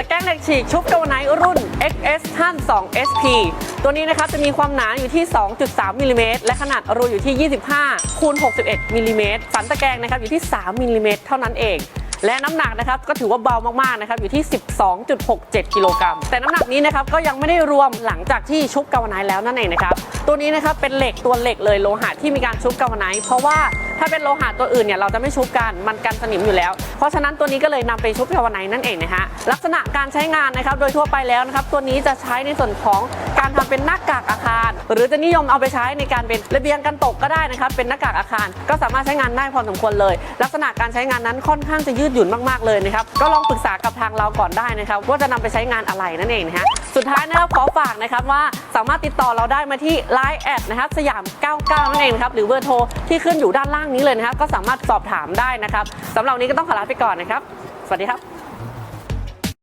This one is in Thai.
ตะแกรงเหล็กฉีกชุบกาวไนรุ่น XS 5 2 SP ตัวนี้นะครับจะมีความหนาอยู่ที่ 2.3มิลลิเมตรและขนาดรูอยู่ที่ 25คูณ61มิลลิเมตรสันตะแกรงนะครับอยู่ที่ 3มิลลิเมตรเท่านั้นเองและน้ำหนักนะครับก็ถือว่าเบามากๆนะครับอยู่ที่ 12.67 กิโลกรัมแต่น้ำหนักนี้นะครับก็ยังไม่ได้รวมหลังจากที่ชุบกาวไนแล้วนั่นเองนะครับตัวนี้นะครับเป็นเหล็กตัวเหล็กเลยโลหะที่มีการชุบกาวไนเพราะว่า ถ้าเป็นโลหะตัวอื่นเนี่ยเราจะไม่ชุบกันมันกันสนิมอยู่แล้ว เพราะฉะนั้นตัวนี้ก็เลยนำไปชุบเพลวไนท์นั่นเองนะฮะลักษณะการใช้งานนะครับโดยทั่วไปแล้วนะครับตัวนี้จะใช้ในส่วนของการทำเป็นหน้ากากอาคาร หรือจะนิยมเอาไปใช้ในการเป็นระเบียงกันตกก็ได้นะครับเป็นหน้ากากอาคาร ก็สามารถใช้งานได้พอสมควรเลย ลักษณะการใช้งานนั้นค่อนข้างจะยืดหยุ่นมากๆเลยนะครับก็ลองปรึกษากับทางเราก่อนได้นะครับว่าจะนำไปใช้งานอะไรนั่นเองนะฮะสุดท้ายนะครับขอฝากนะครับว่าสามารถติดต่อเราได้มาที่ Line แอดนะครับสยาม 99 นั่นเองครับหรือเบอร์โทรที่ขึ้นอยู่ด้านล่างนี้เลยนะครับก็สามารถสอบถามได้นะครับสำหรับนี้ก็ต้องขอลาไปก่อนนะครับ สวัสดีครับ